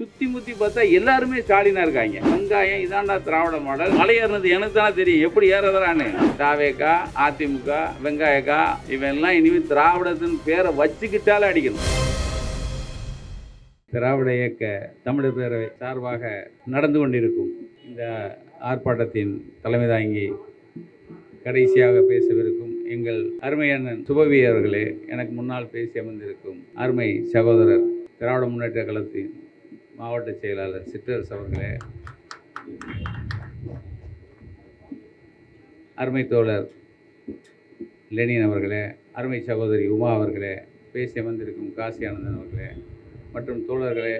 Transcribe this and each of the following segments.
சுத்தி முத்தி பார்த்தா எல்லாருமே ஸ்டாலினா இருக்காங்க. வெங்காயம் இதாண்டா திராவிட மாடல். மலை ஏறினது எனக்கு தானே தெரியும். எப்படி ஏறதுறான்னு தாவேக்கா அதிமுக வெங்காயக்கா இவெல்லாம் இனிமேல் திராவிடத்தின் பேரை வச்சுக்கிட்டாலே அடிக்கணும். திராவிட இயக்க தமிழர் பேரவை சார்பாக நடந்து கொண்டிருக்கும் இந்த ஆர்ப்பாட்டத்தின் தலைமை தாங்கி கடைசியாக பேசவிருக்கும் எங்கள் அருமை அண்ணன் சுபவி அவர்களே எனக்கு முன்னால் பேசி அமர்ந்திருக்கும் அருமை சகோதரர் திராவிட முன்னேற்ற கழகத்தின் மாவட்ட செயலாளர் சிற்றரசு அவர்களே. அருமை தோழர் லெனின் அவர்களே அருமை சகோதரி உமா அவர்களே பேசி அமர்ந்திருக்கும் காசி ஆனந்தன் அவர்களே மற்றும் தோழர்களே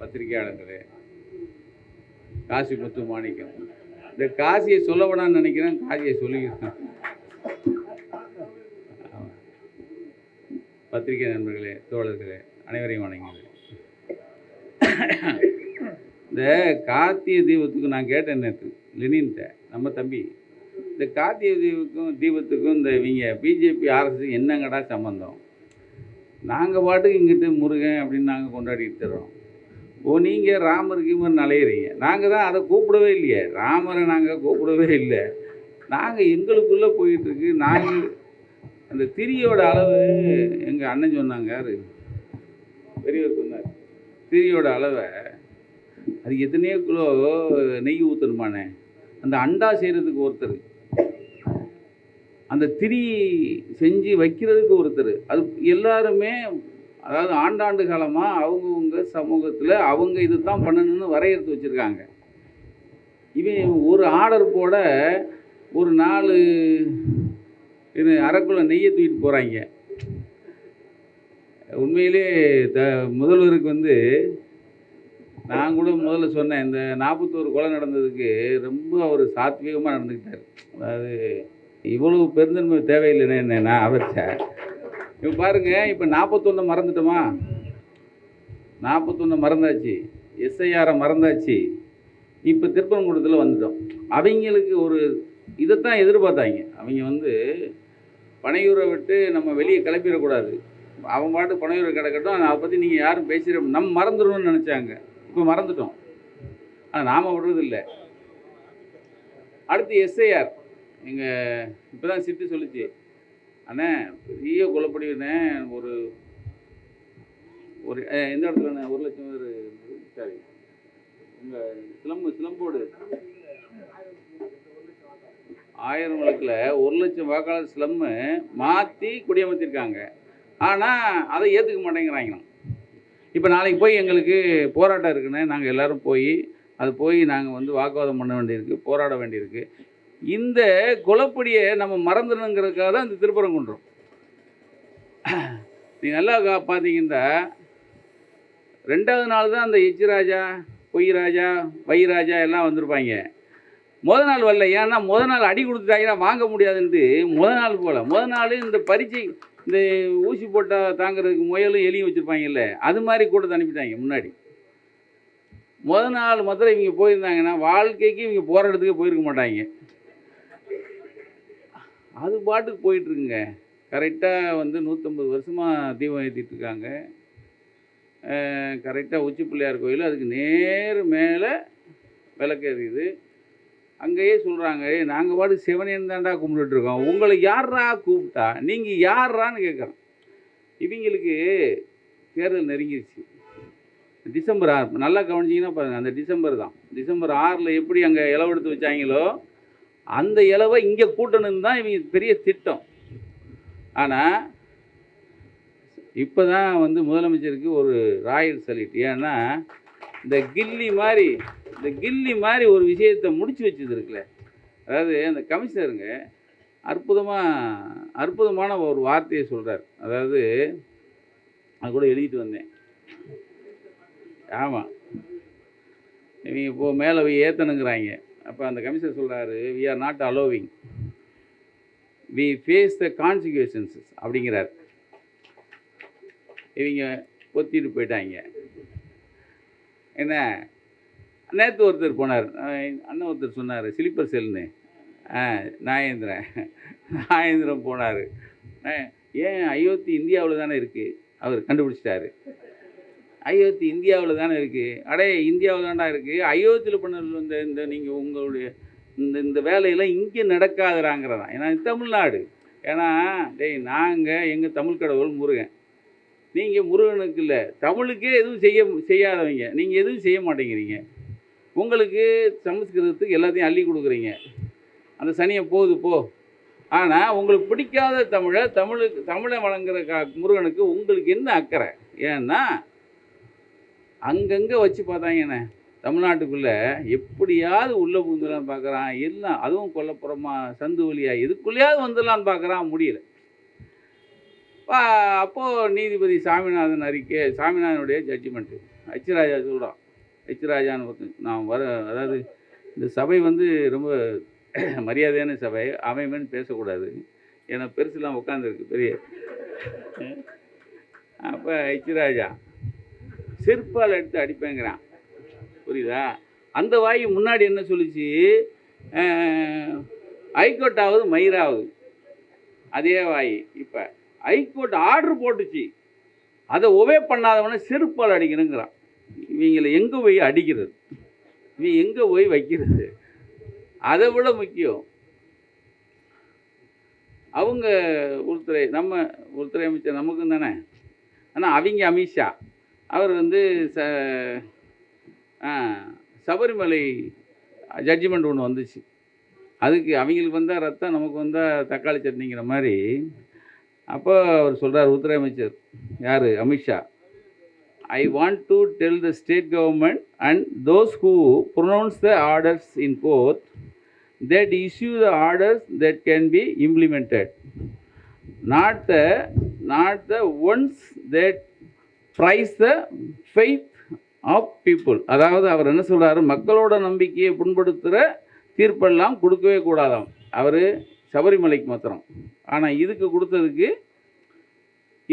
பத்திரிகையாளர்களே காசி முத்து மாணிக்கம். இந்த காசியை சொல்ல வேணாம்னு நினைக்கிறேன் காசியை சொல்லியிருக்கேன் பத்திரிகை நண்பர்களே தோழர்களே அனைவரையும் வணங்குகிறேன். இந்த கார்த்திய தீபத்துக்கு நான் கேட்டேன் நேற்று லெனின்ட்ட நம்ம தம்பி. இந்த கார்த்திய தீபத்துக்கும் தீபத்துக்கும் இந்த இவங்க பிஜேபி ஆர்எஸ் என்னங்கடா சம்மந்தம் நாங்கள் பாட்டுக்கு இங்கிட்டு முருகன் அப்படின்னு நாங்கள் கொண்டாடிட்டு தர்றோம் ஓ நீங்கள் ராமர் கீமர் நலையிறீங்க நாங்கள் தான் அதை கூப்பிடவே இல்லையே. ராமரை நாங்கள் கூப்பிடவே இல்லை. நாங்கள் எங்களுக்குள்ளே போயிட்டுருக்கு நாங்கள் அந்த திரியோட அளவு எங்கள் அண்ணன் சொன்னாங்க யார்? பெரியவர் சொன்னார். திரியோட அளவை அது எத்தனையோ கிலோ நெய் ஊற்றணுமானே அந்த அண்டா செய்கிறதுக்கு ஒருத்தர். அந்த திரி செஞ்சு வைக்கிறதுக்கு ஒருத்தர். அது எல்லாருமே அதாவது ஆண்டாண்டு காலமாக அவங்கவுங்க சமூகத்தில் அவங்க இது தான் பண்ணணும்னு வரையறுத்து வச்சுருக்காங்க. இவன் ஒரு ஆர்டர் போட ஒரு நாலு இது அரைக்குள்ள நெய்யை தூக்கிட்டு போகிறாங்க உண்மையிலே த முதல்வருக்கு வந்து நான் கூட முதல்ல சொன்னேன் இந்த நாற்பத்தோரு கொலை நடந்ததுக்கு ரொம்ப அவர் சாத்வீகமாக நடந்துக்கிட்டார். அதாவது இவ்வளவு பெருந்தன்மை தேவையில்லைன்னு என்ன நான் அவர்கிட்ட இப்போ பாருங்க இப்போ நாற்பத்தொன்று மறந்துட்டோமா? நாற்பத்தொன்று மறந்தாச்சு எஸ்ஐஆரை மறந்தாச்சு இப்போ திருப்பரங்குடத்தில் வந்துட்டோம். அவங்களுக்கு ஒரு இதைத்தான் எதிர்பார்த்தாங்க. அவங்க வந்து பனையூரை விட்டு நம்ம வெளியே கிளப்பிடக்கூடாது அவன் பாட்டு பனையூரை கிடக்கட்டும் அதை பற்றி நீங்கள் யாரும் பேசிட நம்ம மறந்துடணும்னு நினச்சாங்க. இப்போ மறந்துட்டோம். ஆனால் நாம் விடுறதில்லை அடுத்து எஸ்ஐஆர் எங்கள் இப்போ தான் சிட்டு சொல்லுச்சு. அண்ணே பெரிய கொலைப்படினே ஒரு ஒரு எந்த இடத்துலண்ணே ஒரு லட்சம் பேர் சாரி உங்கள் சிலம்பு சிலம்போடு. ஆயிரம் வழக்கில் ஒரு லட்சம் வாக்காளர் சிலம்பு மாற்றி குடியமர்த்திருக்காங்க ஆனால் அதை ஏற்றுக்க மாட்டேங்கிறாங்க இப்போ நாளைக்கு போய் எங்களுக்கு போராட்டம் இருக்குன்னு நாங்கள் எல்லோரும் போய் அது போய் நாங்கள் வந்து வாக்குவாதம் பண்ண வேண்டியிருக்கு போராட வேண்டியிருக்கு. இந்த குலப்படியை நம்ம மறந்துடணுங்கிறதுக்காக தான் இந்த திருப்பரங்குன்றம். நீங்கள் நல்லா கா- பார்த்தீங்கன்னா ரெண்டாவது நாள் தான் அந்த எச்சிராஜா பொய்ராஜா பொய் ராஜா எல்லாம் வந்திருப்பாங்க. முத நாள் வரல ஏன்னா முத நாள் அடி கொடுத்துட்டாங்கன்னா வாங்க முடியாதுன்ட்டு முத நாள் போகல முத நாள் இந்த பரீட்சை இந்த ஊசி போட்டால் தாங்கிறதுக்கு முயலும் எலியும் வச்சுருப்பாங்கல்ல அது மாதிரி கூட அனுப்பிட்டாங்க முன்னாடி. முத நாள் மதுரை இவங்க போயிருந்தாங்கன்னா வாழ்க்கைக்கு இவங்க போகிற இடத்துக்கு போயிருக்க மாட்டாங்க. அது பாட்டுக்கு போயிட்டுருக்குங்க. கரெக்டாக வந்து நூற்றம்பது வருஷமாக தீபம் ஏற்றிட்டு இருக்காங்க. கரெக்டாக உச்சி பிள்ளையார் கோயில் அதுக்கு நேர் மேலே விளக்கு எறியுது அங்கேயே சொல்கிறாங்க நாங்கள் பாட்டு சிவனேன்னு தாண்டா கும்பிட்டுருக்கோம் உங்களை யாரா கூப்பிட்டா? நீங்கள் யாரான்னு கேட்குறோம் இவங்களுக்கு தேர்தல் நெருங்கிருச்சு. டிசம்பர் ஆறு நல்லா கவனிச்சிங்கன்னா பாருங்கள் அந்த டிசம்பர் தான். டிசம்பர் ஆறில் எப்படி அங்கே இலவெடுத்து வச்சாங்களோ அந்த இலவை இங்கே கூட்டணும் தான் இவங்க பெரிய திட்டம். ஆனால் இப்போ தான் வந்து முதலமைச்சருக்கு ஒரு ராயல் சல்யூட். ஏன்னா இந்த கில்லி மாதிரி இந்த கில்லி மாதிரி ஒரு விஷயத்தை முடிச்சு வச்சது இருக்குல்ல. அதாவது அந்த கமிஷனருங்க அற்புதமாக அற்புதமான ஒரு வார்த்தையை சொல்கிறார் அதாவது அது கூட எழுதிட்டு வந்தேன். ஆமாம் இவங்க இப்போ மேலே போய் ஏற்றணுங்கிறாங்க அப்போ அந்த கமிஷனர் சொல்கிறாரு we are not allowing we face the consequences அப்படிங்கிறார். இவங்க ஒத்திட்டு போயிட்டாங்க. என்ன? நேற்று ஒருத்தர் போனார். அண்ணன் ஒருத்தர் சொன்னார் ஸ்லீப்பர் செல்னு ஆ நாயேந்திரன் நாயேந்திரன் போனார். ஏன் அயோத்தி இந்தியாவில் தானே இருக்குது அவர் கண்டுபிடிச்சிட்டாரு. அயோத்தி இந்தியாவில் தானே இருக்குது அடே இந்தியாவில் தான்டா இருக்குது அயோத்தியில் பண்ண இந்த இந்த நீங்கள் உங்களுடைய இந்த இந்த வேலையெல்லாம் இங்கே நடக்காதுறாங்கிறதான் ஏன்னா தமிழ்நாடு. ஏன்னா டேய் நாங்கள் எங்கள் தமிழ் கடவுள் முருகன். நீங்கள் முருகனுக்கு இல்லை தமிழுக்கே எதுவும் செய்ய செய்யாதவங்க. நீங்கள் எதுவும் செய்ய மாட்டேங்கிறீங்க. உங்களுக்கு சமஸ்கிருதத்துக்கு எல்லாத்தையும் அள்ளி கொடுக்குறீங்க. அந்த சனியை போகுது போ. ஆனால் உங்களுக்கு பிடிக்காத தமிழை தமிழுக்கு தமிழை வழங்குற கா முருகனுக்கு உங்களுக்கு என்ன அக்கறை? ஏன்னா அங்கங்கே வச்சு பார்த்தாங்கண்ணே தமிழ்நாட்டுக்குள்ளே எப்படியாவது உள்ளே புகுந்துடலான்னு பார்க்குறான். எல்லாம் அதுவும் கொல்லப்புறமா சந்து வழியாக எதுக்குள்ளேயாவது வந்துடலான்னு பார்க்குறான். முடியல. அப்போது நீதிபதி சாமிநாதன் அறிக்கை சாமிநாதனுடைய ஜட்ஜ்மெண்ட்டு ஹச்ராஜா சொல்கிறான் ஹச்ராஜான்னு ஒருத்தன் நான் வர அதாவது இந்த சபை வந்து ரொம்ப மரியாதையான சபை அவன் பேசக்கூடாது. ஏன்னா பெருசுலாம் உட்காந்துருக்கு பெரிய. அப்போ ஹச்ராஜா செருப்பால் எடுத்து அடிப்பேங்கிறான். புரியுதா? அந்த வாய் முன்னாடி என்ன சொல்லிச்சு? அஹ், ஹைகோர்ட்டாவது மயிராவது. அதே வாய் இப்போ. ஹைகோர்ட் ஆர்டர் போட்டுச்சு. அதை ஒவே பண்ணாதவனை செருப்பால் அடிக்கணுங்கிறான். இவங்களை எங்கே போய் அடிக்கிறது? இவன் எங்கே போய் வைக்கிறது? அதை விட முக்கியம். அவங்க உள்துறை நம்ம உள்துறை அமைச்சர் நமக்கும் தானே? ஆனால் அவங்க அமித்ஷா அவர் வந்து ச சபரிமலை ஜட்ஜ்மெண்ட் ஒன்று வந்துச்சு. அதுக்கு அவங்களுக்கு வந்தால் ரத்தம் நமக்கு வந்தால் தக்காளி சட்னிங்கிற மாதிரி அப்போ அவர் சொல்கிறார் உள்துறை அமைச்சர் யார் Amit Shah I want to tell the state government and those who pronounce the orders in court that issue the orders that can be implemented not the not the ones that praise the faith of people அதாவது அவர் என்ன சொல்கிறாரு மக்களோட நம்பிக்கையை புண்படுத்துகிற தீர்ப்பெல்லாம் கொடுக்கவே கூடாதாம். அவர் சபரிமலைக்கு மாத்திரம். ஆனால் இதுக்கு கொடுத்ததுக்கு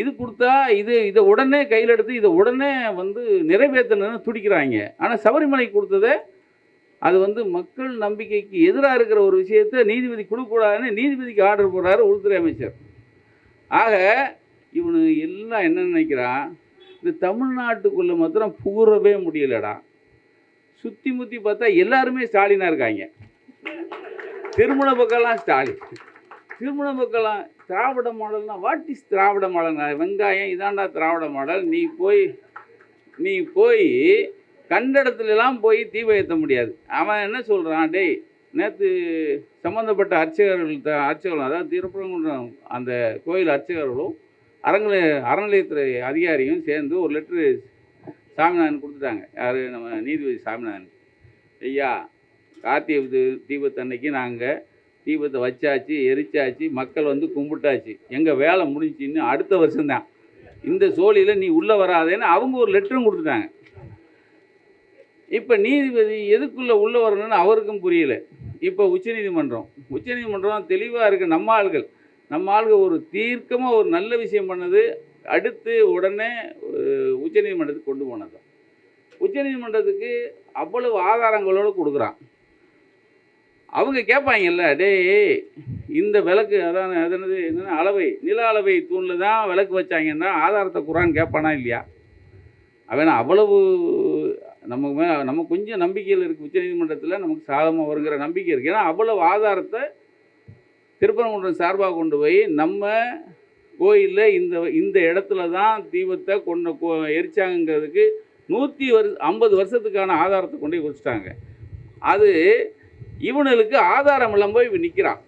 இது கொடுத்தா இது இதை உடனே கையில் எடுத்து இதை உடனே வந்து நிறைவேற்றணும்னு துடிக்கிறாங்க. ஆனால் சபரிமலைக்கு கொடுத்ததை அது வந்து மக்கள் நம்பிக்கைக்கு எதிராக இருக்கிற ஒரு விஷயத்தை நீதிபதி கொடுக்கக்கூடாதுன்னு நீதிபதிக்கு ஆர்டர் போடுறாரு உள்துறை அமைச்சர். ஆக இவனு எல்லாம் என்ன நினைக்கிறான்? இந்த தமிழ்நாட்டுக்குள்ளே மாத்திரம் பூரவே முடியலடா. சுற்றி முற்றி பார்த்தா எல்லாருமே ஸ்டாலினாக இருக்காங்க. திருமண பக்கம்லாம் ஸ்டாலின். திருமண பக்கம்லாம் திராவிட மாடல்னா வாட் இஸ் திராவிட மாடல் வெங்காயம் இதாண்டா திராவிட மாடல். நீ போய் நீ போய் கண்ட இடத்துலலாம் போய் தீபம் ஏற்ற முடியாது. அவன் என்ன சொல்கிறான் டேய் நேற்று சம்மந்தப்பட்ட அர்ச்சகர்கள் த- அர்ச்சகர்கள் அதாவது திருப்பரங்குன்றம் அந்த கோயில் அர்ச்சகர்களும் அறநிலை அறநிலையத்துறை அதிகாரியும் சேர்ந்து ஒரு லெட்ரு சாமிநாதன் கொடுத்துட்டாங்க. யார்? நம்ம நீதிபதி சாமிநாதன். ஐயா கார்த்திகை தீ தீபத்தன்னைக்கு நாங்கள் தீபத்தை வச்சாச்சு எரிச்சாச்சு மக்கள் வந்து கும்பிட்டாச்சு. எங்கள் வேலை முடிஞ்சின்னு அடுத்த வருஷம்தான். இந்த சோழியில் நீ உள்ளே வராதேன்னு அவங்க ஒரு லெட்டரும் கொடுத்துட்டாங்க. இப்போ நீதிபதி எதுக்குள்ளே உள்ளே வரணும்னு அவருக்கும் புரியல. இப்போ உச்சநீதிமன்றம் உச்சநீதிமன்றம் தெளிவாக இருக்குது நம்ம ஆள்கள். நம்ம ஆள்கள் ஒரு தீர்க்கமாக ஒரு நல்ல விஷயம் பண்ணது அடுத்து உடனே உச்சநீதிமன்றத்துக்கு கொண்டு போனது உச்சநீதிமன்றத்துக்கு அவ்வளவு ஆதாரங்களோடு கொடுக்குறான். அவங்க கேட்பாங்கல்ல டேய் இந்த விளக்கு அதான் அது என்னது அளவை நில அளவை தூணில் தான் விளக்கு வச்சாங்கன்னா ஆதாரத்தை குரான் கேட்பானா இல்லையா? அவன் அவ்வளவு நமக்கு நம்ம கொஞ்சம் நம்பிக்கையில் இருக்குது உச்சநீதிமன்றத்தில் நமக்கு சாதமாக வருங்கிற நம்பிக்கை இருக்குது ஏன்னா அவ்வளவு ஆதாரத்தை திருப்பரங்குன்றம் சார்பாக கொண்டு போய் நம்ம கோயிலில் இந்த இந்த இடத்துல தான் தீபத்தை கொண்டு கோ எரிச்சாங்கிறதுக்கு நூற்றி வரு ஐம்பது வருஷத்துக்கான ஆதாரத்தை கொண்டு போய் வச்சுட்டாங்க அது இவனுக்கு ஆதாரம் இல்லாமல் போய் இவன் நிற்கிறான்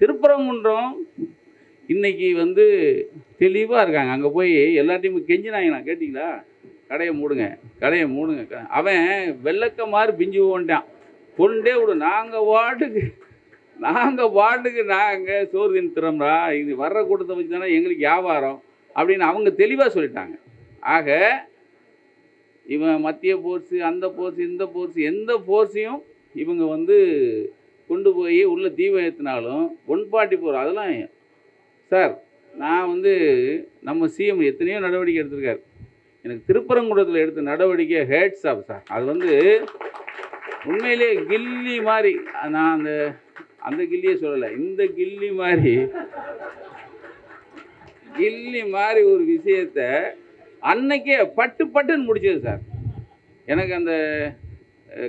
திருப்பரங்குன்றம் இன்னைக்கு வந்து தெளிவாக இருக்காங்க. அங்கே போய் எல்லாத்தையும் கெஞ்சினாங்கண்ணா கேட்டிங்களா? கடையை மூடுங்க கடையை மூடுங்க. அவன் வெள்ளக்க மாதிரி பிஞ்சு போன்ட்டான். கொண்டே விடு நாங்கள் வாட்டுக்கு நாங்கள் வாட்டுக்கு நாங்கள் சோறு தின்னுறோம்டா இது வர்ற கூட்டத்தை வச்சு தானே எங்களுக்கு வியாபாரம் அப்படின்னு அவங்க தெளிவாக சொல்லிட்டாங்க. ஆக இவன் மத்திய போர்ஸு அந்த போர்ஸ் இந்த போர்ஸ் எந்த போர்ஸையும் இவங்க வந்து கொண்டு போய் உள்ளே தீபம் ஏற்றினாலும் ஒன் ஃபார்ட்டி ஃபோர் அதெல்லாம் சார் நான் வந்து நம்ம சிஎம் எத்தனையோ நடவடிக்கை எடுத்திருக்காரு. எனக்கு திருப்பரங்குன்றத்தில் எடுத்த நடவடிக்கை ஹேட்ஸ் ஆஃப் சார் அது வந்து உண்மையிலே கில்லி மாதிரி நான் அந்த அந்த கில்லியே சொல்லலை இந்த கில்லி மாதிரி கில்லி மாதிரி ஒரு விஷயத்த அன்னைக்கே பட்டு பட்டுன்னு முடிச்சது சார் எனக்கு அந்த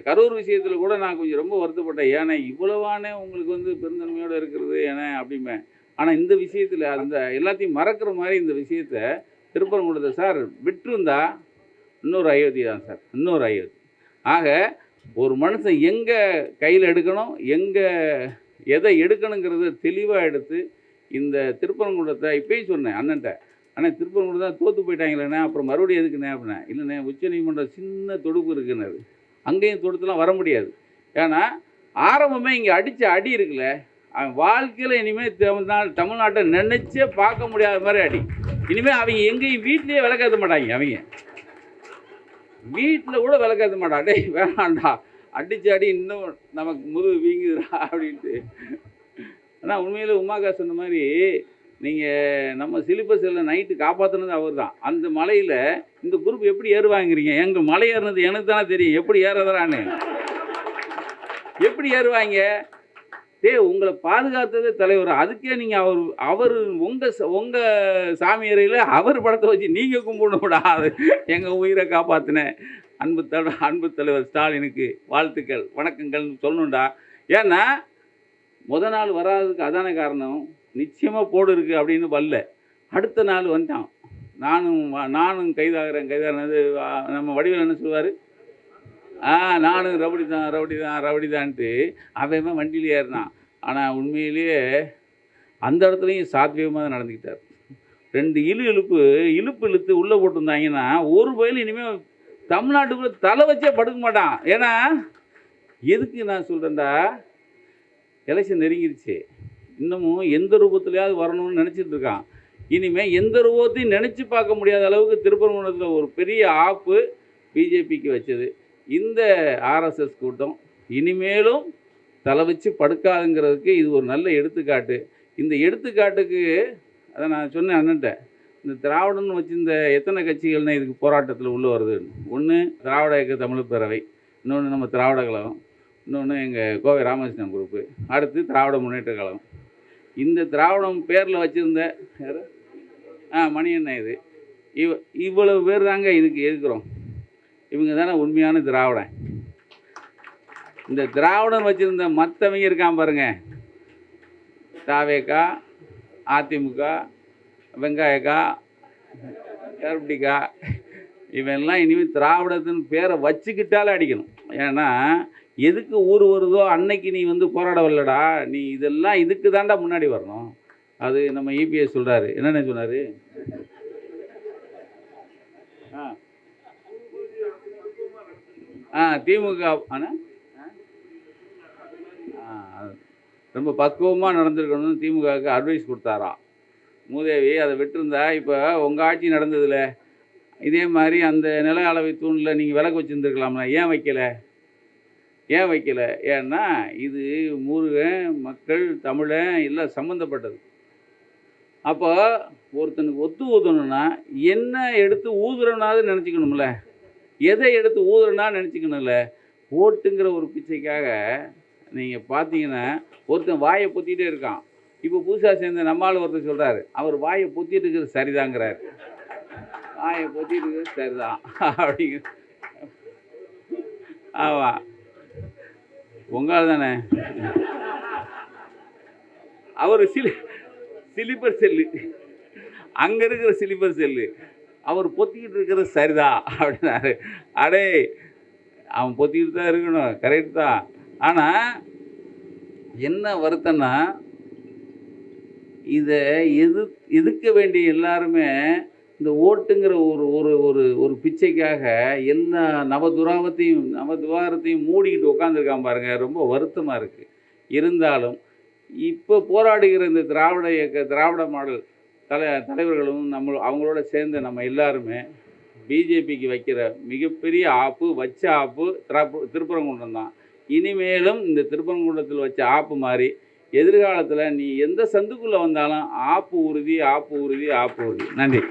கரூர் விஷயத்தில் கூட நான் கொஞ்சம் ரொம்ப வருத்தப்பட்டேன். ஏன்னா இவ்வளவானே உங்களுக்கு வந்து பெருந்தன்மையோடு இருக்கிறது ஏன்னா அப்படிமே ஆனால் இந்த விஷயத்தில் அந்த எல்லாத்தையும் மறக்கிற மாதிரி இந்த விஷயத்த திருப்பரங்குடத்தை சார் விட்டிருந்தா இன்னொரு அயோத்தி தான் சார். இன்னொரு அயோத்தி. ஆக ஒரு மனுஷன் எங்கே கையில் எடுக்கணும் எங்கே எதை எடுக்கணுங்கிறத தெளிவாக எடுத்து இந்த திருப்பரங்குடத்தை இப்பயும் சொன்னேன் அண்ணன்ட்ட. ஆனால் திருப்பரங்குடம் தான் தோற்று போயிட்டாங்களேண்ணே அப்புறம் மறுபடியும் எதுக்குண்ணே அப்படின்னா இல்லைண்ணே உச்சநீதிமன்றம் சின்ன தொடுப்பு இருக்குன்னாரு. அங்கேயும் தொடுத்துலாம் வர முடியாது. ஏன்னா ஆரம்பமே இங்கே அடித்த அடி இருக்குல்ல அவன் வாழ்க்கையில் இனிமேல் தமிழ்நாடு தமிழ்நாட்டை நினச்சே பார்க்க முடியாத மாதிரி அடி. இனிமேல் அவங்க எங்கேயும் வீட்லேயே விளக்காத மாட்டாங்க அவங்க. வீட்டில் கூட விளக்காத மாட்டான் டே வேணாண்டா அடிச்சு அடி இன்னும் நமக்கு முதுகு வீங்குதுடா அப்படின்ட்டு. ஆனால் உண்மையில் உமாக்கா சொன்ன மாதிரி நீங்கள் நம்ம சிலிப்பர் செல்லை நைட்டு காப்பாற்றுனது அவர் தான் அந்த மலையில் இந்த குரூப் எப்படி ஏறுவாங்கிறீங்க? எங்கள் மலை ஏறுனது எனக்கு தானே தெரியும். எப்படி ஏறுறதான்னு எப்படி ஏறுவாங்க? டே உங்களை பாதுகாத்ததே தலைவர். அதுக்கே நீங்கள் அவர் அவர் உங்கள் உங்கள் சாமி அறையில் அவர் படத்தை வச்சு நீங்கள் கும்பிடணும்டா. அது எங்கள் உயிரை காப்பாற்றினேன் அன்பு தல அன்பு தலைவர் ஸ்டாலினுக்கு வாழ்த்துக்கள் வணக்கங்கள்னு சொல்லணும்டா. ஏன்னா முத நாள் வராததுக்கு அதான காரணம்? நிச்சயமாக போடு இருக்குது அப்படின்னு வரல. அடுத்த நாள் வந்துட்டான் நானும் நானும் கைதாகிறேன் கைதாகிறது நம்ம வடிவில் என்ன சொல்லுவார்? ஆ நானும் ரவுடி தான் ரவுடி தான் ரவுடி தான்ட்டு அவன் வண்டியில் ஏறினான். ஆனால் உண்மையிலேயே அந்த இடத்துலையும் சாத்வியமாக தான் நடந்துக்கிட்டார். ரெண்டு இழு இழுப்பு இழுப்பு இழுத்து உள்ளே போட்டிருந்தாங்கன்னா ஒரு வயல் இனிமேல் தமிழ்நாட்டுக்குள்ளே தலை வச்சே படுக்க மாட்டான். ஏன்னா எதுக்கு நான் சொல்கிறேன்டா எலெக்ஷன் நெருங்கிருச்சு. இன்னமும் எந்த ரூபத்துலையாவது வரணும்னு நினச்சிட்டு இருக்கான். இனிமேல் எந்த ரூபத்தையும் நினச்சி பார்க்க முடியாத அளவுக்கு திருப்பரங்குன்றத்தில் ஒரு பெரிய ஆப்பு பிஜேபிக்கு வச்சது. இந்த ஆர்எஸ்எஸ் கூட்டம் இனிமேலும் தலை வச்சு படுக்காதுங்கிறதுக்கு இது ஒரு நல்ல எடுத்துக்காட்டு. இந்த எடுத்துக்காட்டுக்கு அதை நான் சொன்னேன் அண்ணன்ட்ட. இந்த திராவிடன்னு வச்சிருந்த எத்தனை கட்சிகள்னா இதுக்கு போராட்டத்தில் உள்ளே வருது? ஒன்று திராவிட இயக்க தமிழ் பேரவை இன்னொன்று நம்ம திராவிட கழகம் இன்னொன்று எங்கள் கோவை ராமகிருஷ்ணன் குரூப்பு அடுத்து திராவிட முன்னேற்ற கழகம். இந்த திராவிடம் பேரில் வச்சுருந்த யார்? ஆ மணியண்ணன் இது. இவ இவ்வளவு பேர் தாங்க இதுக்கு இருக்கிறோம் இவங்க தானே உண்மையான திராவிடன். இந்த திராவிடன் வச்சுருந்த மற்றவங்க இருக்கான் பாருங்க. தாவேக்கா அதிமுக வெங்காயக்கா கருப்பட்டிக்கா இவெல்லாம் இனிமேல் திராவிடத்தின் பேரை வச்சுக்கிட்டாலே அடிக்கணும். ஏன்னா எதுக்கு ஊர் வருதோ அன்னைக்கு நீ வந்து போராட வரலடா நீ இதெல்லாம் இதுக்கு தாண்டா முன்னாடி வரணும். அது நம்ம இபிஎஸ் சொல்கிறாரு என்னென்ன சொன்னார்? ஆ. ஆ திமுக ஆனால் ஆ, ரொம்ப பக்குவமாக நடந்திருக்கணும்னு திமுகவுக்கு அட்வைஸ் கொடுத்தாரா? மூதேவி அதை விட்டுருந்தா இப்போ உங்கள் ஆட்சி நடந்ததில்ல இதே மாதிரி அந்த நில அளவை தூணில் நீங்கள் விலக்கு வச்சுருந்துருக்கலாம்ல ஏன் வைக்கலை? ஏன் வைக்கல? ஏன்னா இது முருகன் மக்கள் தமிழன் எல்லாம் சம்மந்தப்பட்டது அப்போ ஒருத்தனுக்கு ஒத்து ஊதணும்னா என்ன எடுத்து ஊதுறனாவது நினச்சிக்கணும்ல. எதை எடுத்து ஊதுறனா நினச்சிக்கணும்ல. ஓட்டுங்கிற ஒரு பிச்சைக்காக நீங்கள் பார்த்தீங்கன்னா ஒருத்தன் வாயை பொத்திட்டே இருக்கான். இப்போ புதுசாக சேர்ந்த நம்மால் ஒருத்தர் சொல்கிறாரு அவர் வாயை பொத்திட்டு இருக்கிறது சரிதாங்கிறாரு. வாயை பொத்திட்டு இருக்கிறது சரிதான். அப்படிங்கிற ஆமாம் உங்களால் தானே அவர் சிலி சிலிப்பர் செல்லு. அங்கே இருக்கிற சிலிப்பர் செல்லு. அவர் பொத்திக்கிட்டு இருக்கிறது சரிதான் அப்படின்னாரு. அடே அவன் பொத்திக்கிட்டு தான் இருக்கணும். கரெக்ட் தான். ஆனால் என்ன வருத்தம்னா இதை எது எதிர்க்க வேண்டிய எல்லாருமே இந்த ஓட்டுங்கிற ஒரு ஒரு ஒரு ஒரு பிச்சைக்காக எல்லா நவதுராவத்தையும் நவதுவாரத்தையும் மூடிக்கிட்டு உட்காந்துருக்கான் பாருங்க. ரொம்ப வருத்தமாக இருக்குது இருந்தாலும் இப்போ போராடுகிற இந்த திராவிட இயக்க திராவிட மாடல் தலை தலைவர்களும் நம்ம அவங்களோட சேர்ந்து நம்ம எல்லாருமே பிஜேபிக்கு வைக்கிற மிகப்பெரிய ஆப்பு வச்ச ஆப்பு திராப்பு திருப்பரங்குன்றம் தான். இனிமேலும் இந்த திருப்பரங்குன்றத்தில் வச்ச ஆப்பு மாதிரி எதிர்காலத்தில் நீ எந்த சந்துக்குள்ளே வந்தாலும் ஆப்பு உறுதி ஆப்பு உறுதி ஆப்பு உறுதி. நன்றி.